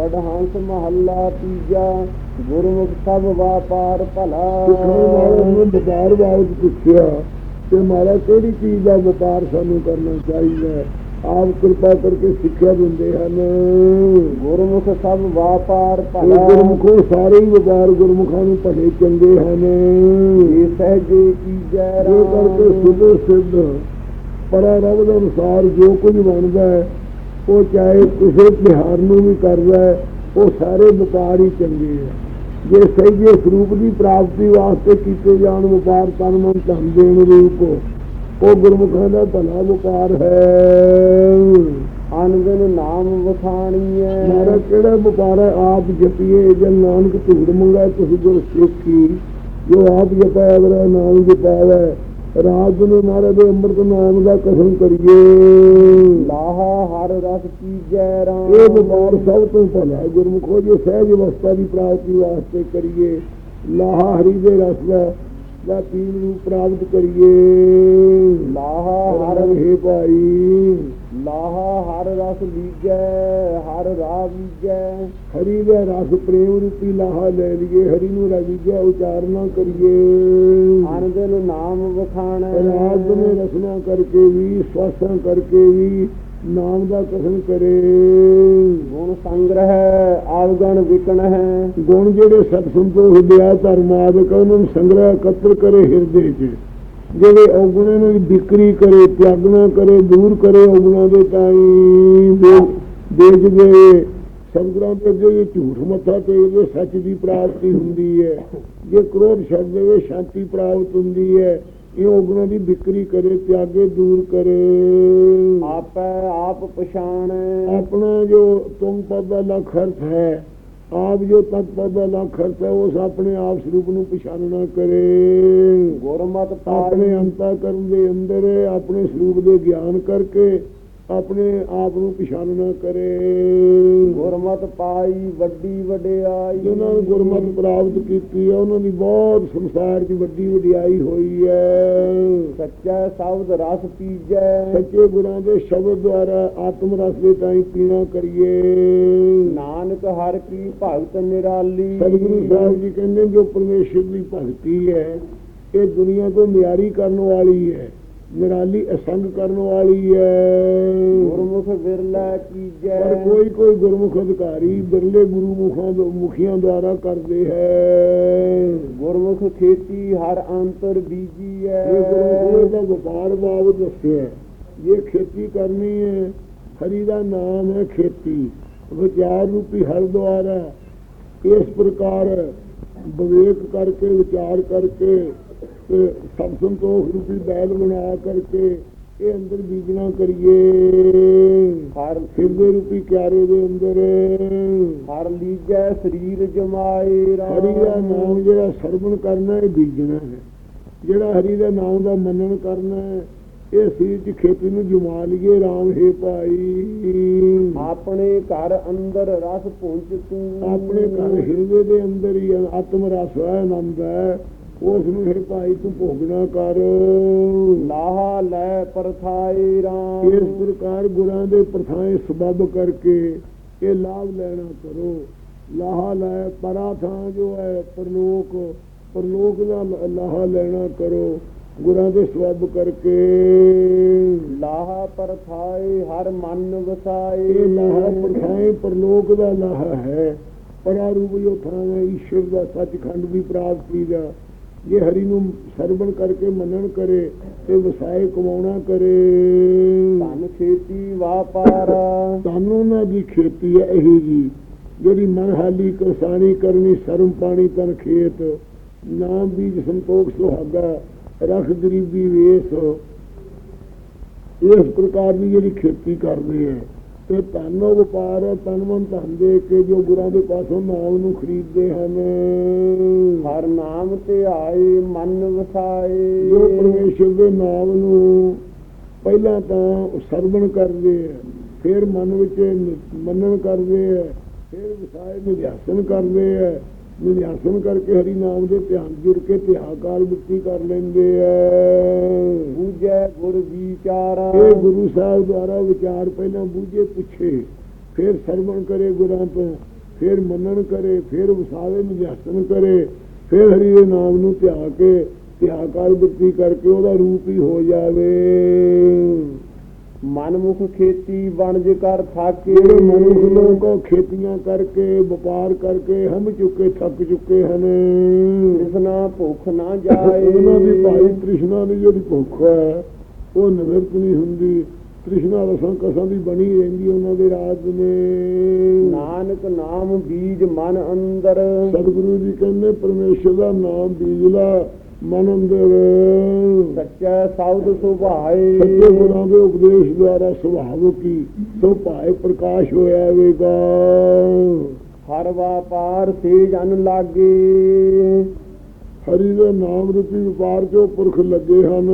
ਵਡਹੰਸ ਮਹੱਲਾ ਤੀਜਾ ਗੁਰਮੁਖ ਸਭ ਵਾਪਾਰ ਭਲਾ। ਸਿੱਖਣ ਵਾਲੇ ਨੂੰ ਵਪਾਰ ਬਾਬਤ ਪੁੱਛਿਆ ਤੇ ਮਾਰਾ ਕਿਹੜੀ ਚੀਜ਼ ਦਾ ਵਪਾਰ ਸਾਨੂੰ ਕਰਨਾ ਚਾਹੀਦਾ? ਆਪ ਕਿਰਪਾ ਕਰਕੇ ਸਿੱਖਿਆ ਦਿੰਦੇ ਹਨ। ਗੁਰਮੁਖ ਸਭ ਵਾਪਾਰ ਭਲਾ। ਗੁਰਮੁਖੋ ਸਾਰੇ ਵਪਾਰ ਗੁਰਮੁਖਾਂ ਨੂੰ ਭਲੇ ਚੰਗੇ ਹਨ। ਇਹ ਸਹਜੇ ਕੀਜੈ ਜੋ ਕਰਕੇ ਰਾਮ। ਸੁਧ ਸਿੱਧ ਪਰਾ ਰਬ ਦੇ ਅਨੁਸਾਰ ਜੋ ਕੁਝ ਬਣਦਾ ਹੈ ਉਹ ਚਾਹੇ ਕਿਸੇ ਤਿਉਹਾਰ ਨੂੰ ਵੀ ਕਰਦਾ ਹੈ ਉਹ ਸਾਰੇ ਵਪਾਰ ਹੀ ਚੰਗੇ ਹੈ ਜੇ ਸਹੀ ਜੇ ਸਰੂਪ ਦੀ ਪ੍ਰਾਪਤੀ ਵਾਸਤੇ ਕੀਤੇ ਜਾਣ ਵਪਾਰ ਤਨ ਮਨ ਧਨ ਦੇਣ ਰੂਪ ਉਹ ਗੁਰਮੁਖਾਂ ਦਾ ਭਲਾ ਵਪਾਰ ਹੈ। ਅਨੰਦਨ ਨਾਮ ਵਖਾਣੀਐ ਮਾਰਾ ਕਿਹੜਾ ਵਪਾਰ ਹੈ? ਆਪ ਜਪੀਏ ਜਨ ਨਾਨਕ ਧੂੜ ਮੰਗਾ ਤੁਸੀਂ ਗੁਰ ਸਿੱਖੀ। ਜੋ ਆਪ ਜਪਾਇਆ ਵਰਾ ਨਾਮ ਜਪਾਵੇ ਰਾਤ ਨੂੰ ਮਾਰੇ ਦੇ ਅੰਮ੍ਰਿਤ ਨਾਮ ਦਾ ਕਸਮ ਕਰੀਏ। ਹਰ ਰਸ ਕੀਜੈ ਰਾਮ। ਇਹ ਵਪਾਰ ਸਭ ਤੋਂ ਭਲਾ ਗੁਰਮੁਖੋ ਜੇ ਸਹਿਜ ਅਵਸਥਾ ਦੀ ਪ੍ਰਾਪਤੀ ਵਾਸਤੇ ਕਰੀਏ। ਲਾਹਾ ਹਰੀ ਦੇ ਰਸ ਦਾ ਦਾ ਪੀਣ ਨੂੰ ਪ੍ਰਾਪਤ ਕਰੀਏ। ਲਾਹਾ ਹਰ ਹਰ ਹੈ ਭਾਈ। ਲਾਹਾ ਹਰ ਰਸ ਲੀਜੈ ਹਰ ਰਾਹ ਬੀਜੈ ਹਰੀ ਦਾ ਰਸ ਪ੍ਰੇਮ ਰੂਪੀ ਲਾਹਾ ਲੈ ਲਈਏ ਹਰੀ ਨੂੰ ਰਵੀਜੈ ਉਚਾਰਨਾ ਕਰੀਏ। ਅਨੰਦਨ ਨਾਮ ਵਖਾਣੈ। ਰਾਤ ਨੇ ਰਸਨਾ ਕਰਕੇ ਵੀ ਸਵਾਸਾਂ ਕਰਕੇ ਵੀ ਨਾਮ ਦਾ ਕਥਨ ਕਰੇ। ਗੁਣ ਸੰਗ੍ਰਹਿ, ਆਵਗਣ ਵਿਕਣ ਹੈ ਗੁਣ ਜਿਹੜੇ ਸਤ ਸੰਤੋਖ ਦਿਆ ਧਰਮਾਦਿਕ ਉਹਨਾਂ ਨੂੰ ਸੰਗ੍ਰਹਿ ਇਕੱਤਰ ਕਰੇ ਹਿਰਦੇ 'ਚ। ਜਿਹੜੇ ਔਗੁਣਾਂ ਨੂੰ ਵਿਕਰੀ ਕਰੇ, ਤਿਆਗਣਾ ਕਰੇ, ਦੂਰ ਕਰੇ ਔਗੁਣਾਂ ਦੇ ਤਾਈ ਦੇਜ ਦੇ ਸੰਗਰਾਂ ਤੇ ਅੱਗੇ ਝੂਠ ਮੱਥਾ ਟੇਕਦੇ, ਸੱਚ ਦੀ ਪ੍ਰਾਪਤੀ ਹੁੰਦੀ ਹੈ। ਜੇ ਕ੍ਰੋਧ ਛੱਡ ਦੇਵੇ ਸ਼ਾਂਤੀ ਪ੍ਰਾਪਤ ਹੁੰਦੀ ਹੈ। ਇਹ ਔਗੁਣਾਂ ਦੀ ਵਿਕਰੀ ਕਰੇ ਤਿਆਗੇ ਦੂਰ ਕਰੇ। ਆਪੈ ਆਪ ਪਛਾਣੈ। ਆਪਣਾ ਜੋ ਤੁਮ ਪਦ ਦਾ ਲਖ ਅਰਥ ਹੈ ਆਪ ਜੋ ਤਤ ਪਦ ਦਾ ਲਖ ਅਰਥ ਹੈ ਉਸ ਆਪਣੇ ਆਪ ਸਰੂਪ ਨੂੰ ਪਛਾਨਣਾ ਕਰੇ। ਗੁਰਮਤਿ ਆਪਣੇ ਅੰਤਾ ਕਰਨ ਦੇ ਅੰਦਰ ਆਪਣੇ ਸਰੂਪ ਦੇ ਗਿਆਨ ਕਰਕੇ ਆਪਣੇ ਆਪ ਨੂੰ ਪਛਾਨਣਾ ਕਰੇ। ਗੁਰਮਤਿ ਪਾਈ ਵੱਡੀ ਵਡਿਆਈ। ਜਿਨ੍ਹਾਂ ਨੂੰ ਗੁਰਮਤਿ ਪ੍ਰਾਪਤ ਕੀਤੀ ਹੈ ਉਹਨਾਂ ਦੀ ਬਹੁਤ ਸੰਸਾਰ 'ਚ ਵੱਡੀ ਵਡਿਆਈ ਹੋਈ ਹੈ ਸੱਚਾ ਸ਼ਬਦ ਰਸ ਪੀਜੈ। ਸੱਚੇ ਗੁਰਾਂ ਦੇ ਸ਼ਬਦ ਦੁਆਰਾ ਆਤਮ ਰਸ ਦੇ ਤਾਈਂ ਪੀਣਾ ਕਰੀਏ। ਨਾਨਕ ਹਰ ਕੀ ਭਗਤ ਨਿਰਾਲੀ। ਸਤਿਗੁਰੂ ਸਾਹਿਬ ਜੀ ਕਹਿੰਦੇ ਜੋ ਪਰਮੇਸ਼ਰ ਦੀ ਭਗਤੀ ਹੈ ਇਹ ਦੁਨੀਆ ਤੋਂ ਨਿਆਰੀ ਕਰਨ ਵਾਲੀ ਹੈ ਨਿਰਾਲੀ ਅਸੰਗ ਕਰਨ ਵਾਲੀ ਹੈ ਗੁਰਮੁਖ ਵਿਰਲਾ ਪਰ ਕੀਜੈ ਕੋਈ ਕੋਈ ਗੁਰਮੁਖ ਅਧਿਕਾਰੀ ਬਿਰਲੇ ਗੁਰੂ ਮੁਖਾਂ ਮੁਖੀਆਂ ਦੁਆਰਾ ਕਰਦੇ ਹੈ। ਗੁਰਮੁਖ ਖੇਤੀ ਹਰ ਅੰਤਰ ਬੀਜੀਐ ਇਹ ਗੁਰੂ ਦਾ ਵਪਾਰ ਬਾਬ ਦੱਸਿਆ ਇਹ ਖੇਤੀ ਕਰਨੀ ਹੈ ਹਰੀ ਦਾ ਨਾਮ ਹੈ ਖੇਤੀ। ਵਿਚਾਰ ਰੂਪੀ ਹਰ ਦੁਆਰਾ ਇਸ ਪ੍ਰਕਾਰ ਵਿਵੇਕ ਕਰਕੇ ਵਿਚਾਰ ਕਰਕੇ ਤੇ ਸਭ ਸੰਤੋਖ ਰੂਪੀ ਬੈਲ ਬਣਾ ਕਰਕੇ ਇਹ ਅੰਦਰ ਬੀਜਣਾ ਕਰੀਏ। ਹਰ ਹਿਰਦੇ ਰੂਪੀ ਕਿਆਰੇ ਦੇ ਅੰਦਰ। ਹਰ ਲੀਜੈ ਸਰੀਰ ਜਮਾਏ ਹਰੀ ਦਾ ਨਾਮ ਜਿਹੜਾ ਸਰਵਣ ਕਰਨਾ ਇਹ ਬੀਜਣਾ ਹੈ। ਜਿਹੜਾ ਹਰੀ ਦਾ ਨਾਮ ਦਾ ਮੰਨਣ ਕਰਨਾ ਹੈ ਇਹ ਸੀਰ ਚ ਖੇਤੀ ਨੂੰ ਜਮਾ ਲਈਏ ਰਾਮ ਹੈ ਭਾਈ। ਆਪਣੇ ਘਰ ਅੰਦਰ ਰਸ ਪੁੰਜ ਤੂੰ। ਆਪਣੇ ਘਰ ਹਿਰਦੇ ਦੇ ਅੰਦਰ ਹੀ ਆਤਮ ਰਸ ਹੈ ਆਨੰਦ ਹੈ। ਉਸ ਨੂੰ ਹੈ ਭਾਈ ਤੂੰ ਭੋਗਣਾ ਕਰ। ਲਾਹਾ ਲੈ ਪਰਥਾਏ ਇਸ ਰਾਮ ਪ੍ਰਕਾਰ ਗੁਰਾਂ ਦੇ ਪ੍ਰਥਾਏ ਸਬਬ ਕਰਕੇ ਇਹ ਲਾਭ ਲੈਣਾ ਕਰੋ। ਲਾਹਾ ਲੈ ਪਰਾ ਥਾਂ ਜੋ ਹੈ ਪਰਲੋਕ ਪਰਲੋਕ ਦਾ ਲਾਹਾ ਲੈਣਾ ਕਰੋ। ਗੁਰਾਂ ਦੇ ਸਬਬ ਕਰਕੇ। ਲਾਹਾ ਪਰਥਾਏ ਹਰ ਮਨ ਵਸਾਏ ਇਹ ਲਾਹਾ ਪ੍ਰਥਾਏ ਪਰਲੋਕ ਦਾ ਲਾਹਾ ਹੈ। ਪਰਾ ਰੂਪ ਜੋ ਥਾਂ ਹੈ ਈਸ਼ਵਰ ਦਾ ਸੱਚਖੰਡ ਦੀ ਪ੍ਰਾਪਤੀ ਦਾ ਜੇ ਹਰੀ ਨੂੰ ਸਰਵਣ ਕਰਕੇ ਮੰਨਣ ਕਰੇ ਤੇ ਵਸਾਏ ਕਮਾਉਣਾ ਕਰੇ। ਧਨ ਖੇਤੀ ਵਾਪਾਰ। ਤੁਹਾਨੂੰ ਉਹਨਾਂ ਦੀ ਖੇਤੀ ਹੈ ਇਹੀ ਜੀ। ਜਿਹੜੀ ਮਨ ਹਾਲੀ ਕਿਸਾਨੀ ਕਰਨੀ ਸਰਮ ਪਾਣੀ ਤਨ ਖੇਤ ਨਾਮ ਬੀਜ ਸੰਤੋਖ ਸੁਹਾਗਾ ਰਖ ਗਰੀਬੀ ਵੇਸ। ਇਸ ਪ੍ਰਕਾਰ ਦੀ ਜਿਹੜੀ ਖੇਤੀ ਕਰਦੇ ਹੈ ਤੇ ਧਨੋ ਵਪਾਰ ਹੈ ਤਨ ਮਨ ਧਨ ਦੇ ਕੇ ਜੋ ਗੁਰਾਂ ਦੇ ਪਾਸੋਂ ਨਾਮ ਨੂੰ ਖਰੀਦਦੇ ਹਨ। ਹਰ ਨਾਮ ਤੇ ਆਏ ਮਨ ਜੋ ਵਸਾਏ ਪਰਮੇਸ਼ਰ ਦੇ ਨਾਮ ਨੂੰ ਪਹਿਲਾਂ ਤਾਂ ਸਰਵਣ ਕਰਦੇ ਆ ਫਿਰ ਮਨ ਵਿੱਚ ਨ- ਮੰਨਣ ਕਰਦੇ ਆ ਫਿਰ ਵਿਸਾਏ ਨਿਧਿਆਸਨ ਕਰਦੇ ਆ ਨਿਧਿਆਸਨ ਕਰਕੇ ਹਰੀ ਨਾਮ ਦੇ ਧਿਆਨ ਜੁੜ ਕੇ ਧਿਆਕਾਰ ਮੁਕਤੀ ਕਰ ਲੈਂਦੇ ਆ ਬੂਝੈ ਗੁਰ ਵਿਚਾਰਾ। ਇਹ ਗੁਰੂ ਸਾਹਿਬ ਦੁਆਰਾ ਵਿਚਾਰ ਪਹਿਲਾਂ ਬੂਝੇ ਪੁੱਛੇ। ਫਿਰ ਸਰਵਣ ਕਰੇ ਗੁਰਾਂ ਤੋਂ ਫਿਰ ਮੰਨਣ ਕਰੇ ਫਿਰ ਵਸਾਵੇ ਨਿਜਸਨ ਕਰੇ। ਫਿਰ ਹਰੀ ਦੇ ਨਾਮ ਨੂੰ ਧਿਆ ਕੇ ਧਿਆਕਾਰ ਬੁੱਤੀ ਕਰਕੇ ਉਹਦਾ ਰੂਪ ਹੀ ਹੋ ਜਾਵੇ। ਮਨਮੁਖ ਖੇਤੀ ਵਣਜ ਕਰ ਥਾਕੇ। ਜਿਹੜੇ ਮਨੁੱਖ ਲੋਕੋ ਖੇਤੀਆਂ ਕਰਕੇ ਵਪਾਰ ਕਰਕੇ ਹਮ ਚੁੱਕੇ ਥੱਕ ਚੁੱਕੇ ਹਨ। ਤ੍ਰਿਸ਼ਨਾ ਭੁੱਖ ਨਾ ਜਾਏ ਉਹਨਾਂ ਦੀ ਭਾਈ ਤ੍ਰਿਸ਼ਨਾ ਦੀ ਜਿਹੜੀ ਭੁੱਖ ਹੈ ਉਹ ਨਿਵਰਤ ਨਹੀਂ ਹੁੰਦੀ। ਤ੍ਰਿਸ਼ਨਾ ਰਸਾਂ ਕਸਾਂ ਦੀ ਬਣੀ ਰਹਿੰਦੀ ਉਹਨਾਂ ਦੇ ਰਾਤ ਨੇ ਨਾਨਕ ਨਾਮ ਬੀਜ ਮਨ ਅੰਦਰ। ਸਤਿਗੁਰੂ ਜੀ ਕਹਿੰਦੇ ਪਰਮੇਸ਼ਰ ਦਾ ਨਾਮ ਬੀਜਲਾ ਮਨ ਅੰਦਰ ਸੱਚਾ ਸੌਦ ਸੁਭਾਏ। ਸੱਚੇ ਗੁਰਾਂ ਦੇ ਉਪਦੇਸ਼ ਦੁਆਰਾ ਸੁਭਾਵ ਕੀ ਸੋ ਭਾਏ ਪ੍ਰਕਾਸ਼ ਹੋਇਆ ਵੇਗਾ। ਹਰ ਵਾਪਾਰ ਸੇ ਜਨ ਲਾਗੇ। ਹਰੀ ਦੇ ਨਾਮ ਰੂਪੀ ਵਪਾਰ ਚੋਂ ਪੁਰਖ ਲੱਗੇ ਹਨ।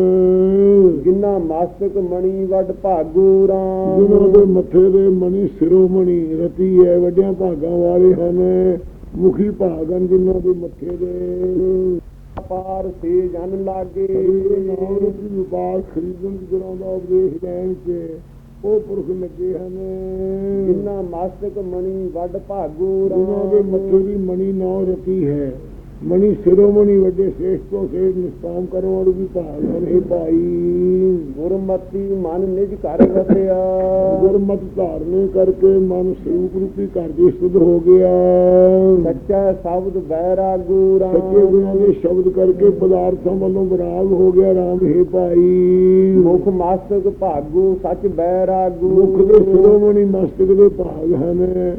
ਜਿਨ੍ਹਾਂ ਮਸਤਕ ਮਣੀ ਵੱਡ ਭਾਗੂ ਜਿਨ੍ਹਾਂ ਰਾਮ ਦੇ ਮੱਥੇ ਦੇ ਮਣੀ ਸਿਰੋਮਣੀ ਰਤੀ ਹੈ ਵੱਡਿਆਂ ਭਾਗਾਂ ਵਾਲੇ ਹਨ। ਮੁਖੀ ਭਾਗਨ ਜਿਨ੍ਹਾਂ ਦੇ ਮੱਥੇ ਦੇ। ਪਾਰ ਸੇ ਜਨ ਲਾਗੇ। ਨਾਮ ਰੂਪੀ ਵਪਾਰ ਖਰੀਦਣ ਗੁਰਾਂ ਦਾ ਉਪਦੇਸ਼ ਲੈਣ ਚ ਉਹ ਪੁਰਖ ਲੱਗੇ ਹਨ। ਜਿਨ੍ਹਾਂ ਮਸਤਕ ਮਣੀ ਵੱਡ ਭਾਗੂ ਜਿਨ੍ਹਾਂ ਦੇ ਮੱਥੇ ਰਾਮ ਦੀ ਮਣੀ ਨੌ ਰਤੀ ਹੈ। ਮਣੀ ਸਿਰੋਮਣੀ ਵੱਡੇ ਸ੍ਰੇਸ਼ਟ ਤੋਂ ਸ੍ਰੇਸ਼ਟ ਨਿਸਤਾਮ ਕਰਨ ਵਾਲੇ ਵੀ ਹਨ ਇਹ ਭਾਈ। ਗੁਰਮਤੀ ਮਨ ਨਿਜ ਕਰ ਵਸਿਆ। ਗੁਰਮਤ ਧਾਰਨੇ ਕਰਕੇ ਮਨ ਸਰੂਪ ਰੂਪੀ ਘਰ ਦੇ ਸੁਧ ਹੋ ਗਿਆ। ਸੱਚਾ ਸ਼ਬਦ ਬੈਰਾਗੂ ਸੱਚੇ ਗੁਰਾਂ ਰਾਮ ਦੇ ਸ਼ਬਦ ਕਰਕੇ ਪਦਾਰਥਾਂ ਵੱਲੋਂ ਵਿਰਾਗ ਹੋ ਗਿਆ। ਰਾਮ ਹੈ ਭਾਈ। ਮੁਖ ਮਸਤਕ ਭਾਗੂ ਸੱਚ ਬੈਰਾਗੂ ਮੁਖ ਦੇ ਸਿਰੋਮਣੀ ਮਸਤਕ ਦੇ ਭਾਗ ਹਨ।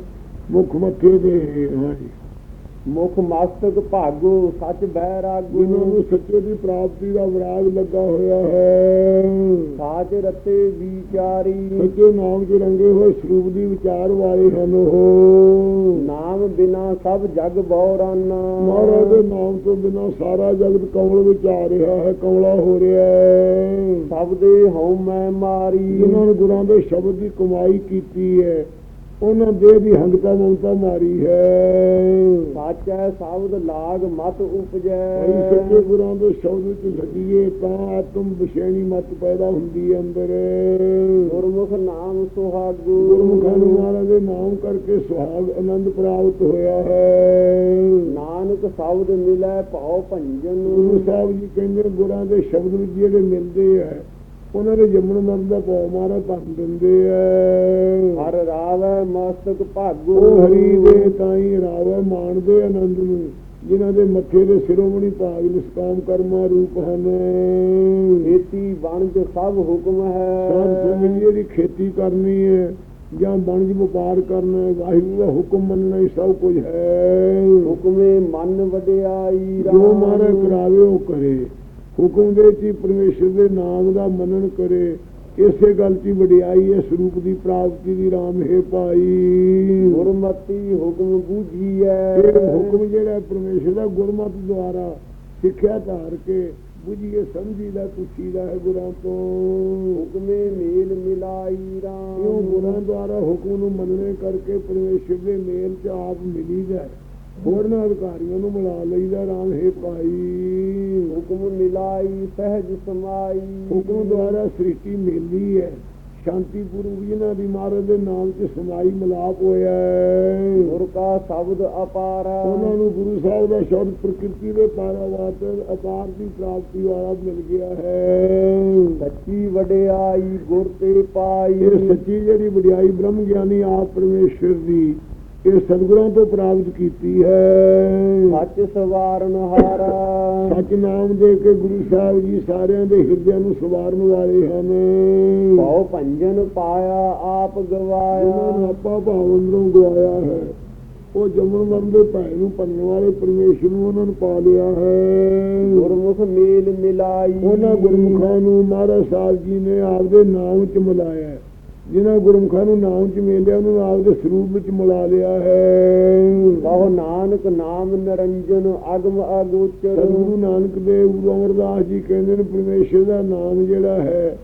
ਮੁਖ ਮੱਥੇ ਦੇ ਹਾਂਜੀ ਮੁਖ ਮਸਤਕ ਭਾਗੂ ਸੱਚ ਜਿਨ੍ਹਾਂ ਨੂੰ ਸੱਚੇ ਦੀ ਪ੍ਰਾਪਤੀ ਦਾ ਵਿਰਾਗ ਲੱਗਾ ਹੋਇਆ ਹੈ। ਸਾਚ ਰਤੇ ਵਿਚਾਰੀ। ਸੱਚੇ ਨਾਮ ਚ ਰੰਗੇ ਹੋਏ ਸਰੂਪ ਦੀ ਵਿਚਾਰ ਵਾਲੇ ਹਨ ਉਹ। ਨਾਮ ਬਿਨਾ ਸਭ ਜਗ ਬੌਰਾਨਾ। ਮਹਾਰਾਜ ਦੇ ਨਾਮ ਤੋਂ ਬਿਨਾ ਸਾਰਾ ਜਗਤ ਕਮਲ ਵਿੱਚ ਆ ਰਿਹਾ ਹੈ ਕਮਲਾ ਹੋ ਰਿਹਾ ਹੈ। ਸਭ ਦੇ ਹਉ ਮੈਂ ਮਾਰੀ। ਜਿਨ੍ਹਾਂ ਨੇ ਗੁਰਾਂ ਦੇ ਸ਼ਬਦ ਦੀ ਕਮਾਈ ਕੀਤੀ ਹੈ। ਉਹਨਾਂ ਦੇ ਦੀ ਹੰਗਤਾ ਮਮਤਾ ਮਾਰੀ ਹੈ। ਸਾਚੈ ਸ਼ਬਦ ਲਾਗ ਮਤ ਉਪਜੈ। ਸੱਚੇ ਗੁਰਾਂ ਦੇ ਸ਼ਬਦ ਵਿੱਚ ਲੱਗੀਏ ਤਾਂ ਆਤਮ ਵਿਸ਼ੇਣੀ ਮਤ ਪੈਦਾ ਹੁੰਦੀ ਹੈ ਅੰਦਰ। ਗੁਰਮੁਖ ਨਾਮ ਸੁਹਾਗੂ। ਗੁਰਮੁਖਾਂ ਨੂੰ ਮਹਾਰਾਜ ਦੇ ਨਾਮ ਕਰਕੇ ਸੁਹਾਗ ਆਨੰਦ ਪ੍ਰਾਪਤ ਹੋਇਆ ਹੈ। ਨਾਨਕ ਸ਼ਬਦ ਮਿਲੈ ਭਉ ਭੰਜਨ। ਗੁਰੂ ਸਾਹਿਬ ਜੀ ਕਹਿੰਦੇ ਗੁਰਾਂ ਦੇ ਸ਼ਬਦ ਵਿੱਚ ਜਿਹੜੇ ਮਿਲਦੇ ਆ ਉਹਨਾਂ ਦੇ ਜੰਮਣ ਮਰਨ ਦਾ ਭਾਵ ਮਾਰਾ ਭੰਨ ਦਿੰਦੇ ਆ ਹਰ ਰਾਵੈ ਮਸਤਕ ਭਾਗੂ। ਹਰੀ ਦੇ ਤਾਈ ਰਾਵੈ ਮਾਣਦੇ ਆਨੰਦ ਨੂੰ ਜਿਨ੍ਹਾਂ ਦੇ ਮੱਥੇ ਦੇ ਸਿਰੋਮਣੀ ਭਾਗ ਨਿਸਕਾਮ ਕਰਮਾ ਰੂਪ ਹਨ। ਖੇਤੀ ਵਣਜ ਸਭ ਹੁਕਮ ਹੈ। ਜੀ ਇਹਦੀ ਖੇਤੀ ਕਰਨੀ ਹੈ ਜਾਂ ਵਣਜ ਵਪਾਰ ਕਰਨਾ ਵਾਹਿਗੁਰੂ ਦਾ ਹੁਕਮ ਮੰਨਣਾ ਹੀ ਸਭ ਕੁਝ ਹੈ। ਹੁਕਮੇ ਮਨ ਵਡਿਆਈ ਜੋ ਮਾਰਾ ਕਰਾਵੇ ਉਹ ਕਰੇ। ਹੁਕਮ ਦੇ ਵਿੱਚ ਹੀ ਪਰਮੇਸ਼ਰ ਦੇ ਨਾਮ ਦਾ ਮੰਨਣ ਕਰੇ ਇਸੇ ਗੱਲ ਹੀ ਵਡਿਆਈ ਹੈ ਸਰੂਪ ਦੀ ਪ੍ਰਾਪਤੀ ਦੀ ਰਾਮ ਹੈ ਭਾਈ। ਗੁਰਮਤੀ ਹੁਕਮ ਬੂਝੀਐ। ਇਹ ਹੁਕਮ ਜਿਹੜਾ ਹੈ ਪਰਮੇਸ਼ਰ ਦਾ ਗੁਰਮਤਿ ਦੁਆਰਾ ਸਿੱਖਿਆ ਧਾਰ ਕੇ ਬੁਝੀਏ ਸਮਝੀਦਾ ਪੁੱਛੀਦਾ ਹੈ ਗੁਰਾਂ ਤੋਂ। ਹੁਕਮੇ ਮੇਲ ਮਿਲਾਈ ਰਾਮ। ਗੁਰਾਂ ਦੁਆਰਾ ਹੁਕਮ ਨੂੰ ਮੰਨਣੇ ਕਰਕੇ ਪਰਮੇਸ਼ਰ ਦੇ ਮੇਲ 'ਚ ਆਪ ਮਿਲੀਦਾ ਹੈ। ਹੋਰਨਾਂ ਅਧਿਕਾਰੀਆਂ ਨੂੰ ਮਿਲਾ ਲਈਦਾ ਰਾਮ ਹੈ ਭਾਈ। ਹੁਕਮ ਮਿਲਾਈ ਸਹਿਜ ਸਮਾਈ। ਹੁਕਮ ਦੁਆਰਾ ਸ੍ਰਿਸ਼ਟੀ ਮਿਲਦੀ ਹੈ। ਸ਼ਾਂਤੀ ਪੂਰਵਕ ਜਿਨ੍ਹਾਂ ਦੀ ਮਹਾਰਾਜ ਦੇ ਨਾਮ 'ਚ ਸਮਾਈ ਮਿਲਾਪ ਹੋਇਆ ਹੈ। ਗੁਰ ਕਾ ਸ਼ਬਦ ਅਪਾਰ। ਉਹਨਾਂ ਨੂੰ ਗੁਰੂ ਸਾਹਿਬ ਦਾ ਸ਼ਬਦ ਪ੍ਰਕਿਰਤੀ ਦੇ ਪਾਰਾਵਾਰ ਅਪਾਰ ਦੀ ਪ੍ਰਾਪਤੀ ਵਾਲਾ ਮਿਲ ਗਿਆ ਹੈ। ਸੱਚੀ ਵਡਿਆਈ ਗੁਰ ਤੇ ਪਾਈ। ਇਹ ਸੱਚੀ ਜਿਹੜੀ ਵਡਿਆਈ ਬ੍ਰਹਮ ਗਿਆਨੀ ਆਪ ਪਰਮੇਸ਼ਰ ਦੀ ਇਹ ਸਤਿਗੁਰਾਂ ਤੋਂ ਪ੍ਰਾਪਤ ਕੀਤੀ ਹੈ। ਸੱਚ ਸਵਾਰਨ ਹਾਰਾ। ਸੱਚ ਨਾਮ ਦੇ ਕੇ ਗੁਰੂ ਸਾਹਿਬ ਜੀ ਸਾਰਿਆਂ ਦੇ ਹਿਰਦਿਆਂ ਨੂੰ ਸਵਾਰਨ ਵਾਲੇ ਹਨ। ਭਉ ਭੰਜਨ ਪਾਇਆ ਆਪ ਗਵਾਇਆ। ਆਪਾ ਭਾਵ ਅੰਦਰੋਂ ਗਵਾਇਆ ਹੈ ਉਹ ਜੰਮਣ ਮਰਨ ਦੇ ਭੈ ਨੂੰ ਭੰਨਣ ਵਾਲੇ ਪਰਮੇਸ਼ਰ ਨੂੰ ਉਹਨਾਂ ਨੂੰ ਪਾ ਲਿਆ ਹੈ। ਗੁਰਮੁਖ ਮੇਲ ਮਿਲਾਈ। ਉਹਨਾਂ ਗੁਰਮੁਖਾਂ ਨੂੰ ਮਹਾਰਾਜ ਸਾਹਿਬ ਜੀ ਨੇ ਆਪਦੇ ਨਾਮ ਚ ਮਿਲਾਇਆ ਹੈ। ਜਿਨ੍ਹਾਂ ਗੁਰਮੁਖਾਂ ਨੂੰ ਨਾਮ ਚ ਮਿਲਿਆ ਉਹਨਾਂ ਨੂੰ ਆਪਦੇ ਸਰੂਪ ਵਿੱਚ ਮਿਲਾ ਲਿਆ ਹੈ। ਕਹੋ ਨਾਨਕ ਨਾਮ ਨਿਰੰਜਨ ਅਗਮ ਅਗੋਚਰ ਸਤਿਗੁਰੂ ਨਾਨਕ ਦੇਵ ਗੁਰੂ ਅਮਰਦਾਸ ਜੀ ਕਹਿੰਦੇ ਨੇ ਪਰਮੇਸ਼ਰ ਦਾ ਨਾਮ ਜਿਹੜਾ ਹੈ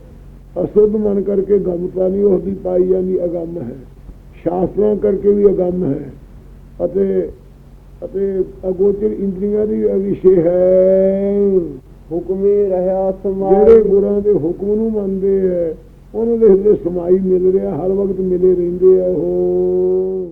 ਅਸੁੱਧ ਮਨ ਕਰਕੇ ਗਮਤਾ ਨਹੀਂ ਉਹਦੀ ਪਾਈ ਜਾਂਦੀ ਅਗੰਮ ਹੈ। ਸ਼ਾਸਤਰਾਂ ਕਰਕੇ ਵੀ ਅਗੰਮ ਹੈ। ਅਤੇ ਅਤੇ ਅਗੋਚਰ ਇੰਦਰੀਆਂ ਦੀ ਅਵਿਸ਼ੇ ਹੈ। ਹੁਕਮੇ ਰਹਾ ਜਿਹੜੇ ਸਮਾਈ ਗੁਰਾਂ ਦੇ ਹੁਕਮ ਨੂੰ ਮੰਨਦੇ ਹੈ ਉਹਨਾਂ ਦੇ ਹਿਰਦੇ ਸਮਾਈ ਮਿਲ ਰਿਹਾ ਹਰ ਵਕਤ ਮਿਲੇ ਰਹਿੰਦੇ ਆ ਉਹ।